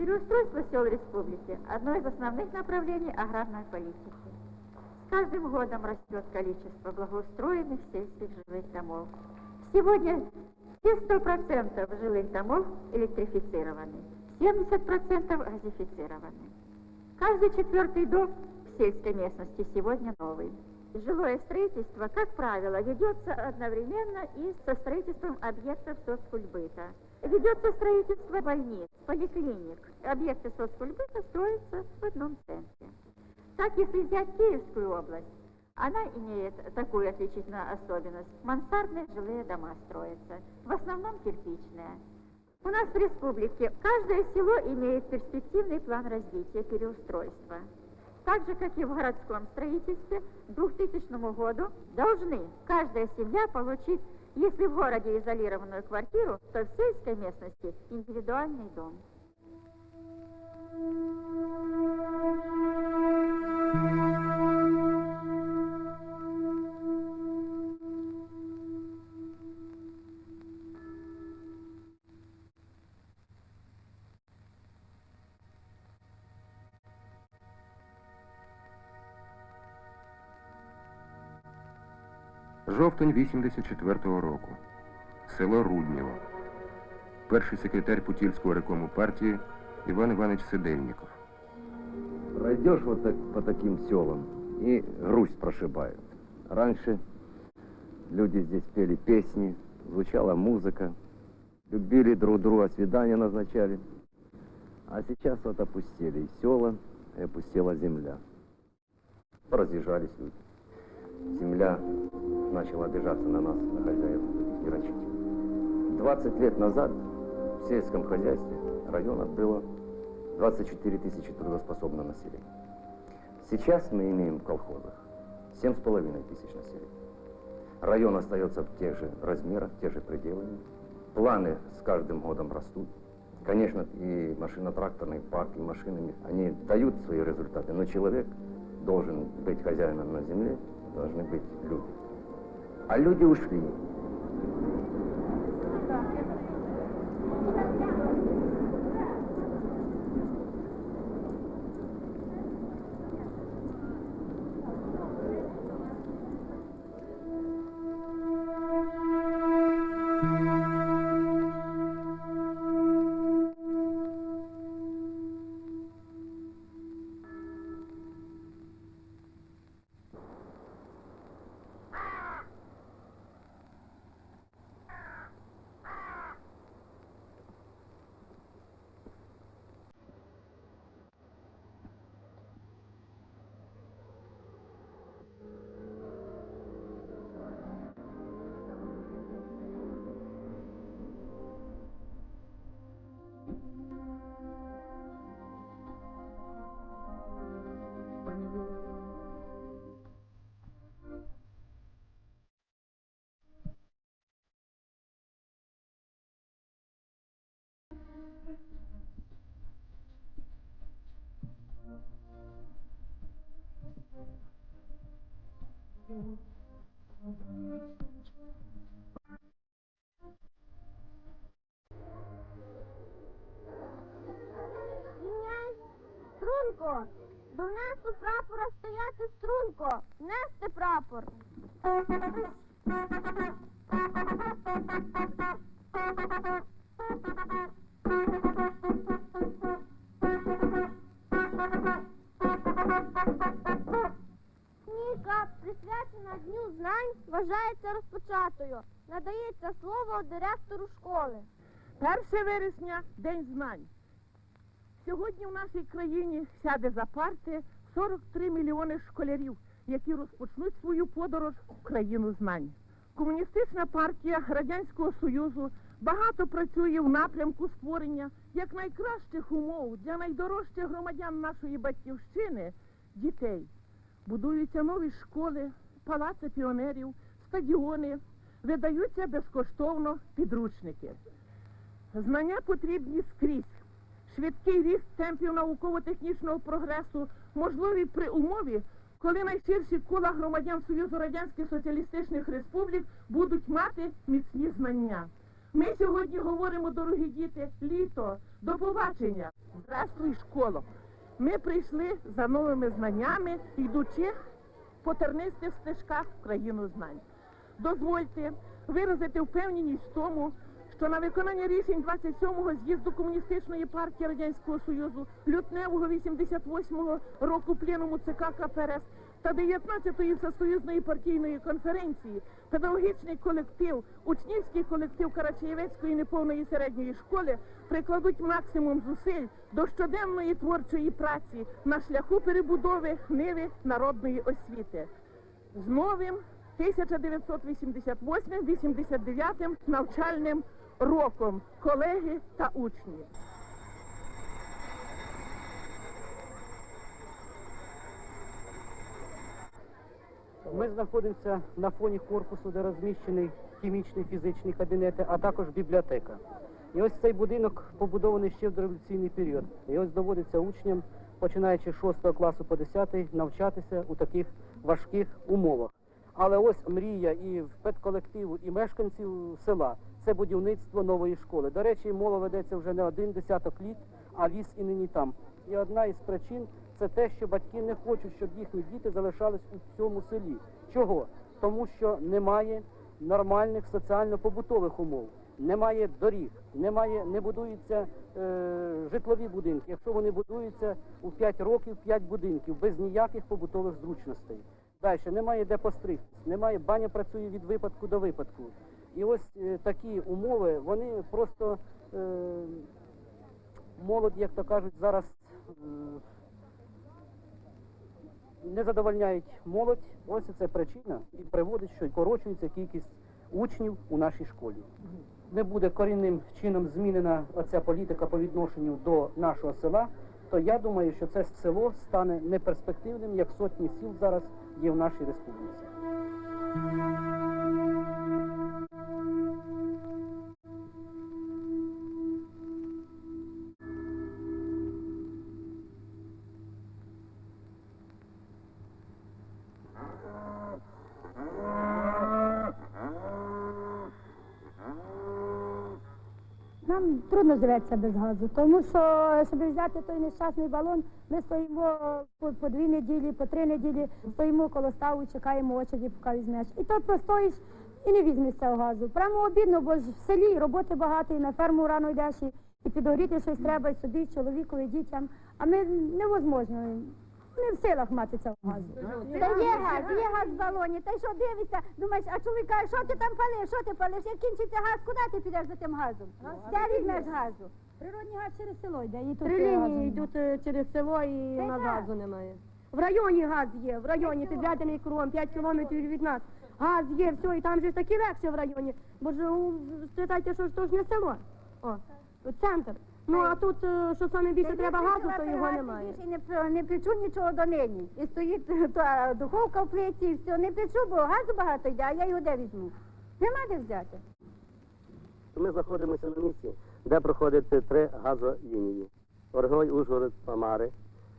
Переустройство сел республики – одно из основных направлений аграрной политики. С каждым годом растет количество благоустроенных сельских жилых домов. Сегодня все 100% жилых домов электрифицированы, 70% газифицированы. Каждый четвертый дом в сельской местности сегодня новый. Жилое строительство, как правило, ведется одновременно и со строительством объектов соцкультбыта. Ведется строительство больниц, поликлиник. Объекты соцкультбыта строятся в одном центре. Так, если взять Киевскую область, она имеет такую отличительную особенность. Мансардные жилые дома строятся, в основном кирпичные. У нас в республике каждое село имеет перспективный план развития переустройства. Так же, как и в городском строительстве, к 2000 году должны каждая семья получить, если в городе изолированную квартиру, то в сельской местности индивидуальный дом. Жовтень 84-го року. Село Руднєво. Перший секретар Путільського рекому партії Іван Іванович Сидельников. Пройдешь вот так, по таким селам, и грусть прошибает. Раньше люди здесь пели песни, звучала музыка, любили друг друга, свидания назначали. А сейчас вот опустили и села, и опустела земля. Разъезжались люди. Земля начала обижаться на нас, на хозяев, и рачить. 20 лет назад в сельском хозяйстве района было 24 тысячи трудоспособного населения. Сейчас мы имеем в колхозах 7,5 тысяч населения. Район остается в тех же размерах, в тех же пределах. Планы с каждым годом растут. Конечно, и машино-тракторный парк, и машинами, они дают свои результаты, но человек должен быть хозяином на земле, должны быть люди. А люди ушли. Mm-hmm. Стояти струнко, нести прапор. Книга, присвячена Дню знань, вважається розпочатою. Надається слово директору школи. 1 вересня День знань. Сьогодні в нашій країні сяде за парти 43 мільйони школярів, які розпочнуть свою подорож в країну знань. Комуністична партія Радянського Союзу багато працює в напрямку створення як найкращих умов для найдорожчих громадян нашої батьківщини дітей. Будуються нові школи, палаци піонерів, стадіони, видаються безкоштовно підручники. Знання потрібні скрізь. Швидкий ріст темпів науково-технічного прогресу можливий при умові, коли найширші кола громадян Союзу Радянських Соціалістичних Республік будуть мати міцні знання. Ми сьогодні говоримо, дорогі діти, літо, до побачення. Здравствуй, школо! Ми прийшли за новими знаннями, йдучи по тернистих стежках в країну знань. Дозвольте виразити впевненість в тому, що на виконання рішень 27-го з'їзду Комуністичної партії Радянського Союзу, лютневого 88-го року пленуму ЦК КПРС та 19-ї всесоюзної партійної конференції педагогічний колектив, учнівський колектив Карачаєвецької неповної середньої школи прикладуть максимум зусиль до щоденної творчої праці на шляху перебудови ниви народної освіти. З новим 1988-89 навчальним роком колеги та учні. Ми знаходимося на фоні корпусу, де розміщений хімічний фізичний кабінети, а також бібліотека. І ось цей будинок побудований ще в дореволюційний період. І ось доводиться учням, починаючи з 6 класу по 10, навчатися у таких важких умовах. Але ось мрія і педколективу, і мешканців села це будівництво нової школи. До речі, мова ведеться вже не один десяток літ, а ліс і нині там. І одна із причин це те, що батьки не хочуть, щоб їхні діти залишались у цьому селі. Чого? Тому що немає нормальних соціально-побутових умов, немає доріг, немає, не будуються е, житлові будинки. Якщо вони будуються у 5 років, 5 будинків без ніяких побутових зручностей. Далі немає де постригтись, немає баня працює від випадку до випадку. І ось е, такі умови, вони просто е, молодь, як то кажуть, зараз е, не задовольняють молодь. Ось це причина і приводить, що скорочується кількість учнів у нашій школі. Не буде корінним чином змінена оця політика по відношенню до нашого села, то я думаю, що це село стане неперспективним, як сотні сіл зараз є в нашій республіці. Нам трудно живеться без газу, тому що, щоб взяти той нещасний балон, ми стоїмо по, по дві неділі, по три неділі, стоїмо коло ставу, чекаємо очереді, поки візьмеш. І то простоїш і не візьмеш цього газу. Прямо обідно, бо ж в селі роботи багато, і на ферму рано йдеш, і, і підгоріти щось треба, і собі, і чоловікові, і дітям. А ми невозможно, не в силах мати цього газу. Та є газ, є газ в балоні. Та й що дивишся, думаєш, а чоловік каже, що ти там палиш, що ти палиш? Як кінчиться газ, куди ти підеш за тим газом? Де візьмеш газу? Природний газ через село йде, і тут Три лінії йдуть е, через село і Та так. газу немає. В районі газ є, в районі підведений кругом 5 кілометрів від нас. Газ є, все, і там же таки легше в районі. Бо ж у- що ж то ж не село. О, центр. Ну а тут, е, що саме більше треба газу, то його немає. Більше не, не печу нічого до нині. І стоїть та духовка в плиті, і все. Не печу, бо газу багато йде, а я його де візьму? Нема де взяти. Ми знаходимося на місці, де проходять три газолінії. Оргой, Ужгород, Памари.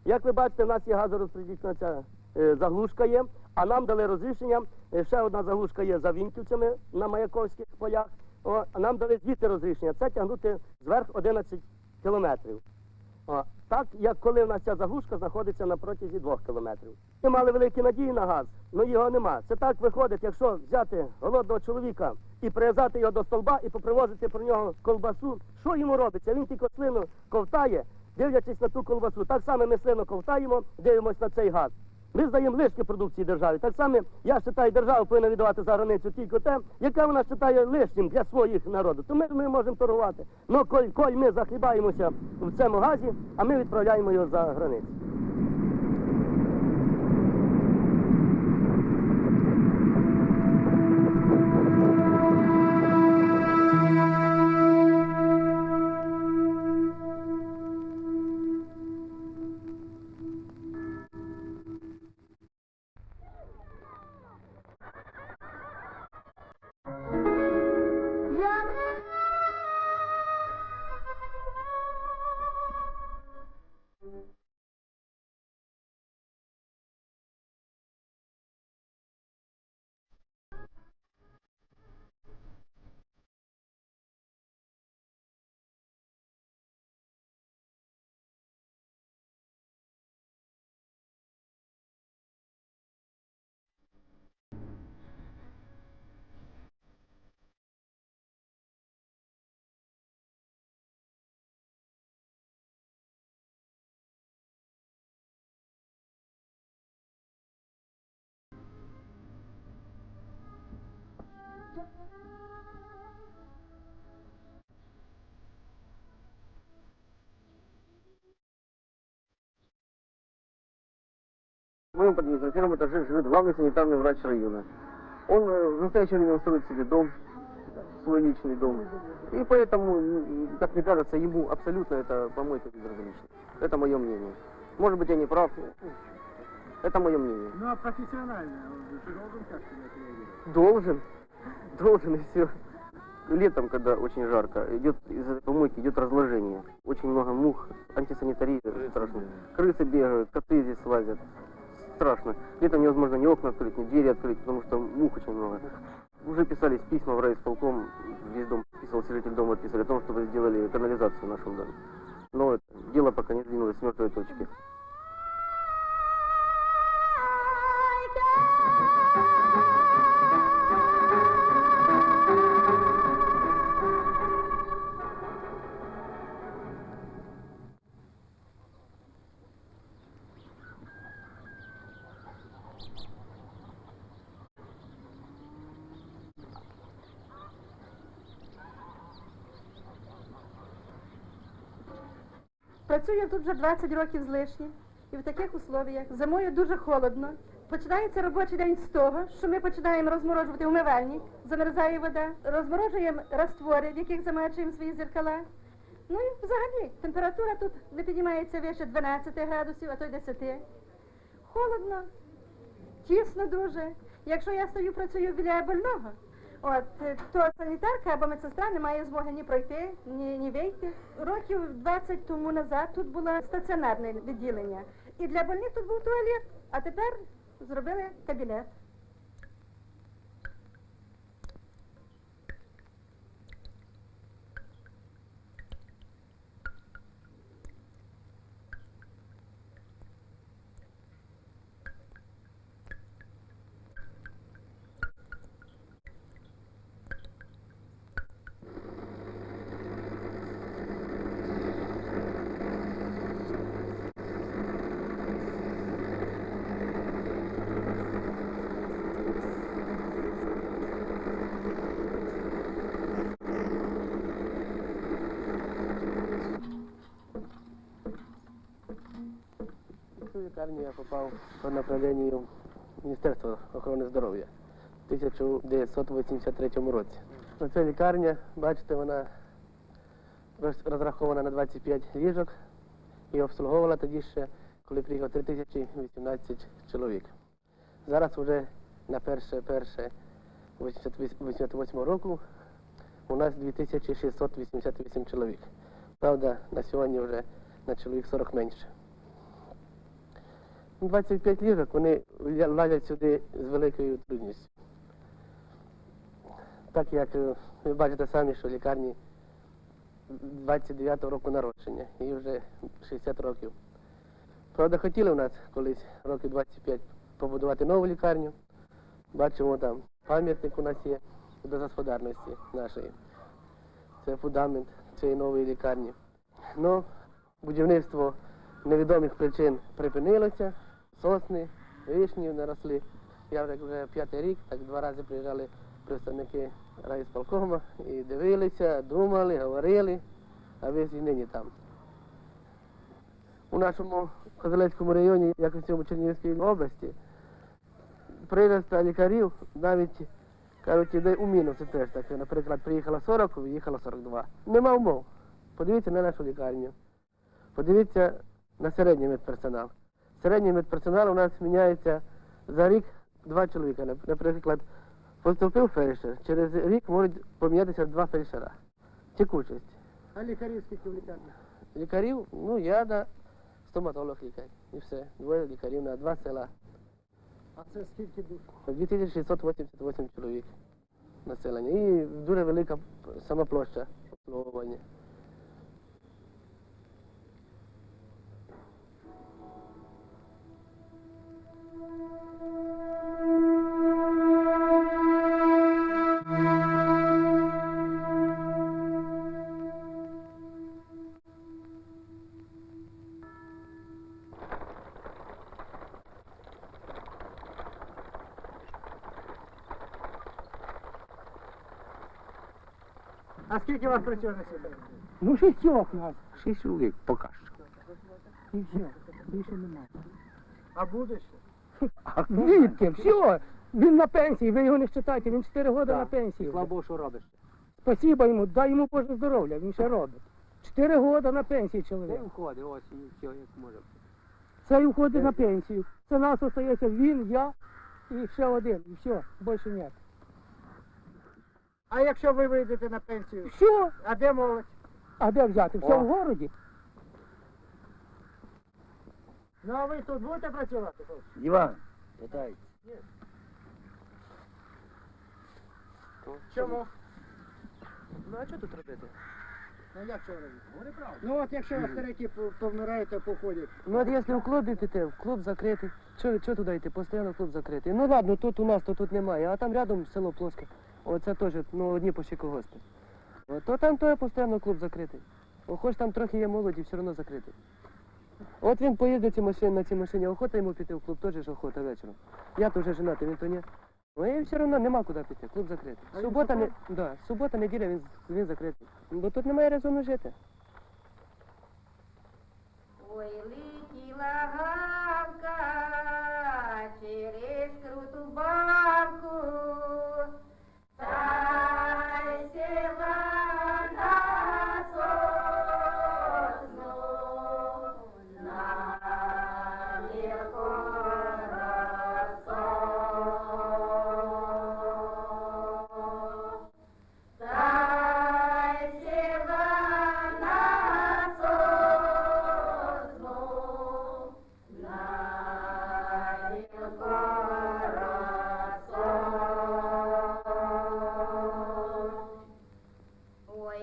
Як ви бачите, в нас є газорозподільна ця е, заглушка є, а нам дали розрішення. е, Ще одна заглушка є за Вінківцями на Маяковських полях. О, нам дали звідти розрішення. Це тягнути зверх 11 кілометрів. О, так як коли в нас ця заглушка знаходиться на протязі двох кілометрів. Ми мали великі надії на газ, але його нема. Це так виходить, якщо взяти голодного чоловіка і прив'язати його до столба і попривозити про нього колбасу, що йому робиться? Він тільки слину ковтає, дивлячись на ту колбасу. Так само ми слину ковтаємо, дивимося на цей газ. Ми здаємо лишки продукції державі. Так само я вважаю, держава повинна віддавати за границю тільки те, яке вона вважає лишнім для своїх народу. То ми, ми можемо торгувати. Ну, коль, коль ми захлібаємося в цьому газі, а ми відправляємо його за границю. Моем подъезде на первом этаже живет главный санитарный врач района. Он э, в настоящее время строит себе дом, свой личный дом. И поэтому, м, как мне кажется, ему абсолютно это помойка безразлично. Это мое мнение. Может быть, я не прав. Это мое мнение. Ну а профессионально, ты должен как себя реагировать? Должен. Должен и все. Летом, когда очень жарко, идет из этой помойки идет разложение. Очень много мух, антисанитария страшно. Крысы бегают, коты здесь лазят. Страшно. Летом невозможно ни окна открыть, ни двери открыть, потому что мух очень много. Уже писались письма в райисполком, весь дом писался, житель дома писали о том, чтобы сделали канализацию в нашем доме. Но это, дело пока не сдвинулось с мертвой точки. Вже 20 років з лишнім. І в таких условіях зимою дуже холодно. Починається робочий день з того, що ми починаємо розморожувати умивальник, замерзає вода, розморожуємо раствори, в яких замачуємо свої зеркала. Ну і взагалі температура тут не піднімається вище 12 градусів, а то й 10. Холодно, тісно дуже. Якщо я стою працюю біля больного, от е, то санітарка або медсестра не має змоги ні пройти, ні, ні вийти. Років 20 тому назад тут було стаціонарне відділення. І для больних тут був туалет, а тепер зробили кабінет. В цю лікарню я попав по направленню Міністерства охорони здоров'я в 1983 році. Оця лікарня, бачите, вона розрахована на 25 ліжок і обслуговувала тоді ще, коли приїхав 3018 чоловік. Зараз вже на перше перше 88 року у нас 2688 чоловік. Правда, на сьогодні вже на чоловік 40 менше. 25 ліжок вони влазять сюди з великою трудністю. Так як е, ви бачите самі, що в лікарні 29-го року народження, і вже 60 років. Правда, хотіли в нас колись років 25 побудувати нову лікарню. Бачимо там пам'ятник у нас є безгосподарності нашої. Це фундамент цієї нової лікарні. Ну, будівництво невідомих причин припинилося, сосни, вишні наросли. Я вже, вже п'ятий рік, так два рази приїжджали представники райсполкома і дивилися, думали, говорили, а ж і нині там. У нашому Козелецькому районі, як і в цьому Чернігівській області, прирост лікарів навіть кажуть, іде у мінус теж так. Наприклад, приїхало 40, виїхало 42. Нема умов. Подивіться на нашу лікарню. Подивіться на середній медперсонал. Середній медперсонал у нас міняється за рік два чоловіка. Наприклад, поступив фельдшер, через рік можуть помінятися два фельдшера. Текучість. А лікарів скільки в лікарні? Лікарів, ну я да стоматолог лікар. І все. Двоє лікарів на два села. А це скільки душ? 2688 чоловік населення. І дуже велика сама площа обслуговування. Ну, шістьох нас. Шість чоловік поки що. І все, більше немає. А буде ще? А Звідки? Все. Він на пенсії, ви його не вважаєте, він 4 роки на пенсії. Слава Богу, що робиш. Спасибо йому, дай йому Боже здоров'я, він ще робить. 4 роки на пенсії чоловік. Ти входить, ось і все, як може. Це уходить на пенсію. Це нас остається він, я і ще один. І все, більше ні. А якщо ви вийдете на пенсію? Все, А де молодь? а де взяти? Все О. в городі. Ну а ви тут будете працювати? хлопці? Іван, питай. Чому? Ну а що тут робити? Ну як що робити? Ну от якщо старики по- повмирають, то походять. Ну от якщо в клуб піти, в клуб закритий. Що, що туди йти? Постійно клуб закритий. Ну ладно, тут у нас, то тут немає, а там рядом село Плоске. Оце теж, ну, одні почти колгоспи. То там теж постійно клуб закритий. О, хоч там трохи є молоді, все одно закритий. От він поїздить ці машини, на цій машині, охота йому піти в клуб, теж ж охота вечором. Я то вже женатий, він то ні. Ну і все одно нема куди піти, клуб закритий. Субота, не... да, субота, неділя він, він закритий. Бо тут немає резону жити. Ой, летіла галка через круту балку,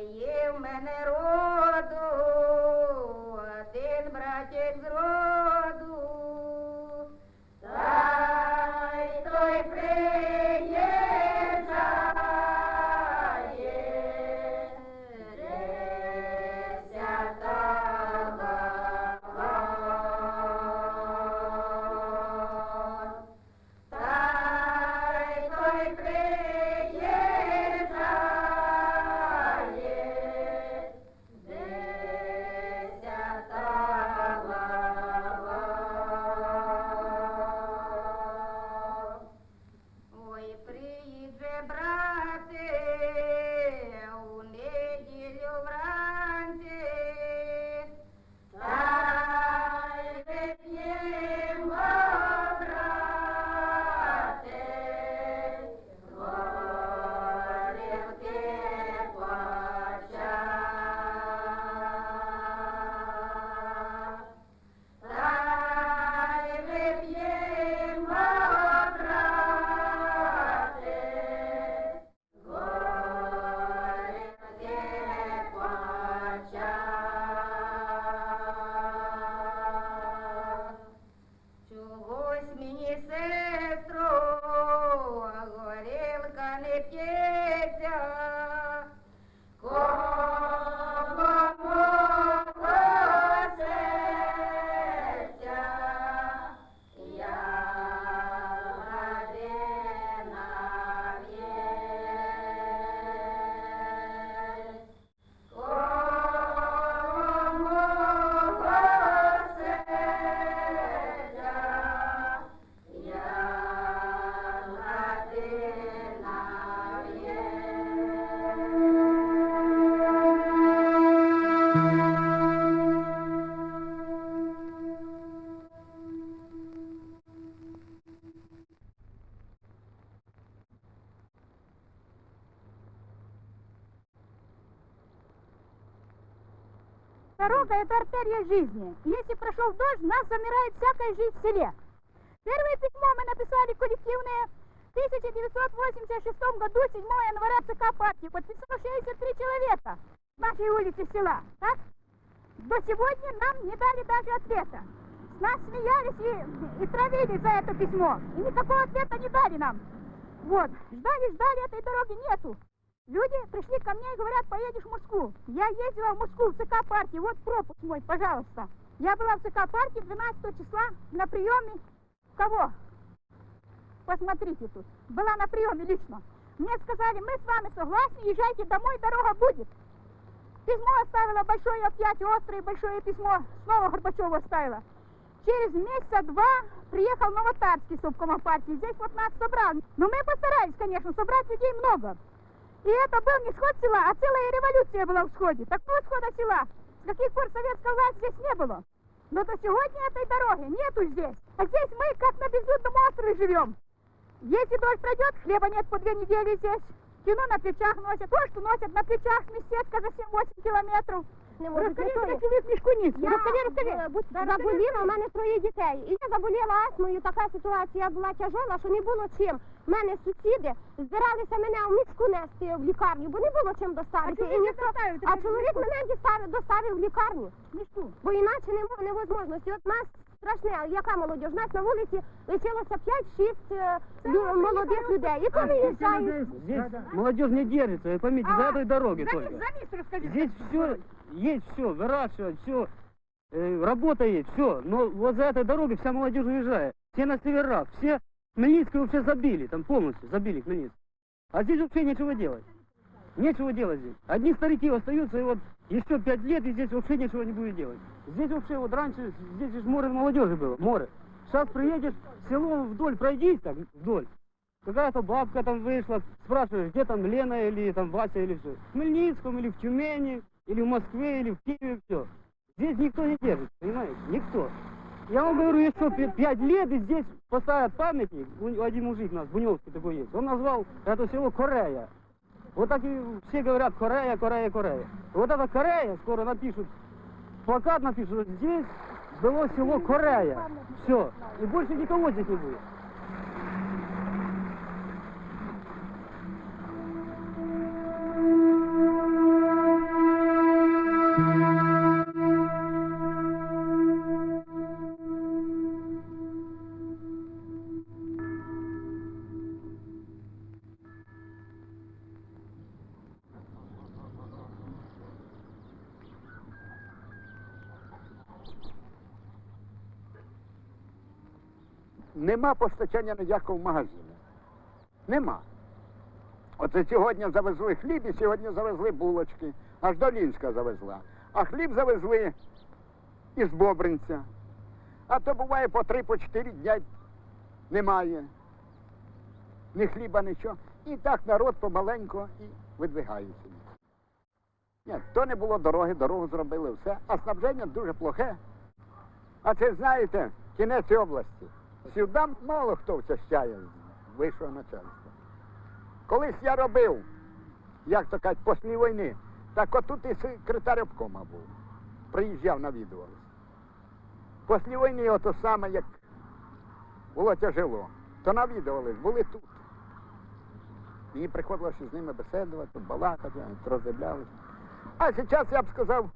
є в мене роду, один братик з артерия жизни. Если прошел дождь, нас замирает всякая жизнь в селе. Первое письмо мы написали коллективное в 1986 году, 7 января ЦК партии. Подписало 63 человека нашей улицы села. Так? До сегодня нам не дали даже ответа. Нас смеялись и, и травили за это письмо. И никакого ответа не дали нам. Вот. Ждали, ждали, этой дороги нету. Люди пришли ко мне и говорят, поедешь в Москву. Я ездила в Москву в ЦК партии, вот пропуск мой, пожалуйста. Я была в ЦК партии 12 числа на приеме. Кого? Посмотрите тут. Была на приеме лично. Мне сказали, мы с вами согласны, езжайте домой, дорога будет. Письмо оставила большое опять, острое большое письмо. Снова Горбачеву оставила. Через месяца два приехал Новотарский субкома партии. Здесь вот нас собрал. Но мы постарались, конечно, собрать людей много. И это был не сход села, а целая революция была в сходе. Такого схода села. С каких пор советская власть здесь не было. Но до сегодня этой дороги нету здесь. А здесь мы как на безлюдном острове живем. Если дождь пройдет, хлеба нет по две недели здесь. Кино на плечах носят. То, что носят на плечах с местечка за 7-8 километров. Не можу Розкажи, для того. як ви в мішку ніс. Я Розкажи, розкажи. е, будь- заболіла, у мене троє дітей. І я заболіла астмою, така ситуація була тяжела, що не було чим. У мене сусіди збиралися мене в мішку нести в лікарню, бо не було чим доставити. А І ніхто... доставив а чоловік мене діставив, доставив в лікарню. Мішку. Бо іначе не мо- невозможності. От нас страшне, яка молодь? У нас на вулиці лишилося 5-6 е, лю- молодих людей. І то виїжджають. Здесь молодежь не держится, вы поймите, за этой дороги За, только. за місто розкажи. Здесь все, есть все, выращивать, все, работа есть, все. Но вот за этой дорогой вся молодежь уезжает. Все на северах, все Хмельницкую вообще забили, там полностью забили Хмельницк. А здесь вообще нечего делать. Нечего делать здесь. Одни старики остаются, и вот еще пять лет, и здесь вообще ничего не будет делать. Здесь вообще вот раньше, здесь же море молодежи было, море. Сейчас приедешь, село вдоль пройдись так, вдоль. Какая-то бабка там вышла, спрашиваешь, где там Лена или там Вася или все. В Хмельницком или в Тюмени, или в Москве, или в Киеве, все. Здесь никто не держит, понимаете? Никто. Я вам говорю, еще пя- пять лет, и здесь поставят памятник, У- один мужик у нас, Буневский такой есть, он назвал это село Корея. Вот так и все говорят Корея, Корея, Корея. Вот это Корея, скоро напишут, плакат напишут, что здесь было село Корея. Все. И больше никого здесь не будет. Нема постачання ніякого в магазині. Нема. Оце сьогодні завезли хліб і сьогодні завезли булочки. Аж до Лінська завезла. А хліб завезли із Бобринця. А то буває по три, по чотири дня немає. Ні хліба, нічого. І так народ помаленько і видвигається. Ні, то не було дороги, дорогу зробили все. А снабження дуже плохе. А це знаєте, кінець області. Сюди мало хто вчащає з вищого начальства. Колись я робив, як то кажуть, після війни, так отут і секретар обкома був. Приїжджав, навідувався. Після війни ото саме, як було тяжело, то навідувались, були тут. Мені приходилося з ними беседувати, балакати, роздивлялися. А зараз я б сказав,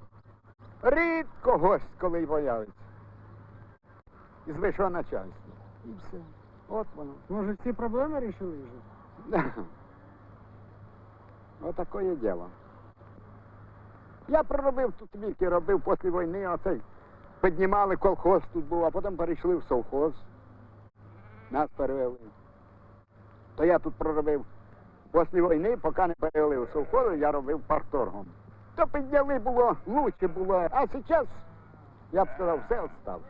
рідко гость, коли появиться. Із вищого начальства. І все. От воно. Може, всі проблеми рішили вже? Отакое діло. Я проробив тут віки, робив після війни, оцей. Піднімали колхоз тут був, а потім перейшли в совхоз. Нас перевели. То я тут проробив після війни, поки не перевели в совхоз, я робив парторгом. То підняли було, лучше було, а зараз, я б сказав, все відстав.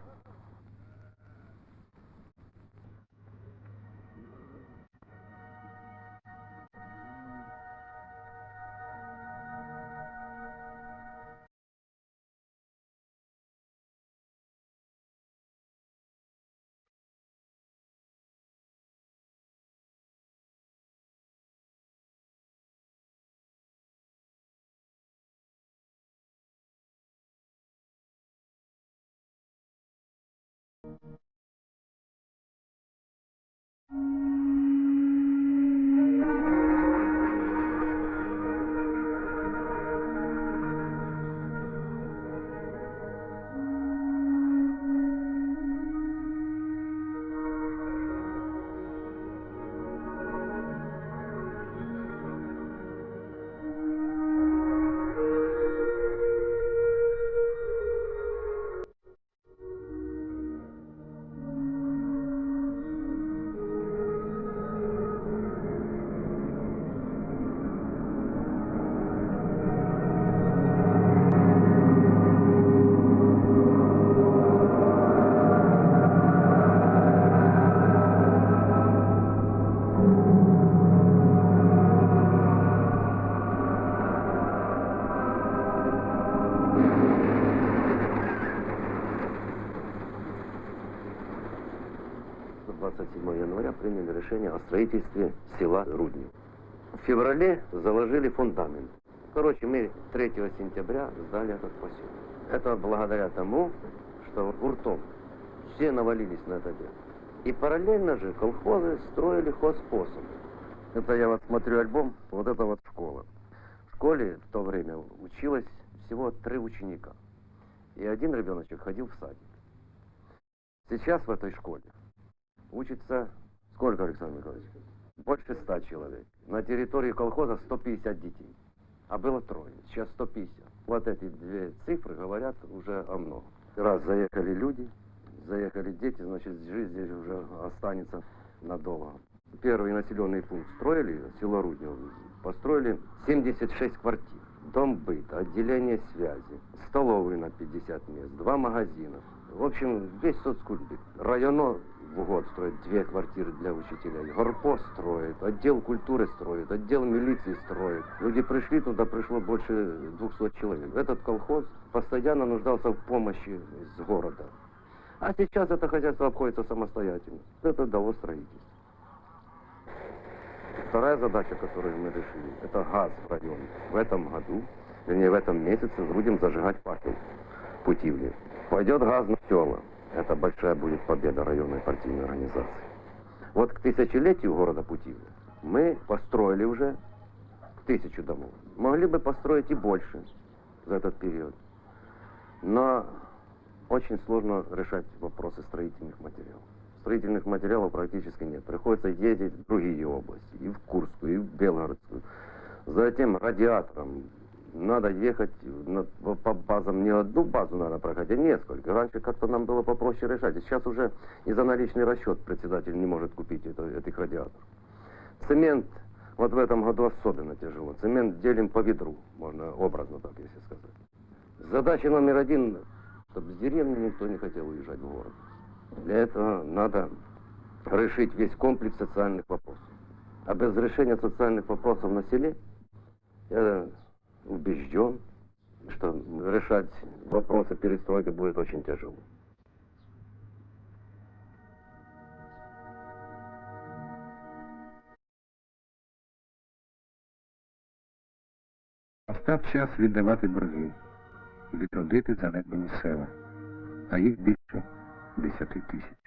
Решение о строительстве села Руднев. В феврале заложили фундамент. Короче, мы 3 сентября сдали этот поселок. Это благодаря тому, что гуртом все навалились на это дело. И параллельно же колхозы строили хозпосом. Это я вот смотрю альбом, вот это вот школа. В школе в то время училось всего три ученика. И один ребеночек ходил в садик. Сейчас в этой школе учится сколько, Александр Николаевич? Больше ста человек. На территории колхоза 150 детей. А было трое, сейчас 150. Вот эти две цифры говорят уже о многом. Раз заехали люди, заехали дети, значит, жизнь здесь уже останется надолго. Первый населенный пункт строили, село Руднево, построили 76 квартир. Дом быта, отделение связи, столовую на 50 мест, два магазина. В общем, весь соцкультбит. Районо в год строит две квартиры для учителей. Горпо строит, отдел культуры строит, отдел милиции строит. Люди пришли, туда пришло больше 200 человек. Этот колхоз постоянно нуждался в помощи с города. А сейчас это хозяйство обходится самостоятельно. Это дало строительство. Вторая задача, которую мы решили, это газ в районе. В этом году, вернее в этом месяце, будем зажигать факел в Путивле. Пойдет газ на села. Это большая будет победа районной партийной организации. Вот к тысячелетию города Путивля мы построили уже тысячу домов. Могли бы построить и больше за этот период. Но очень сложно решать вопросы строительных материалов. Строительных материалов практически нет. Приходится ездить в другие области, и в Курскую, и в Белгородскую. Затем радиатором надо ехать на- по базам, не одну базу надо проходить, а несколько. Раньше как-то нам было попроще решать. А Сейчас уже и за наличный расчет председатель не может купить это- этих радиаторов. Цемент вот в этом году особенно тяжело. Цемент делим по ведру, можно образно так, если сказать. Задача номер один, чтобы с деревни никто не хотел уезжать в город. Для этого надо решить весь комплекс социальных вопросов. А без решения социальных вопросов на селе, я убежден, что решать вопросы перестройки будет очень тяжело. Настав час віддавати борги, відродити занедбані села, а їх більше десяти тисяч.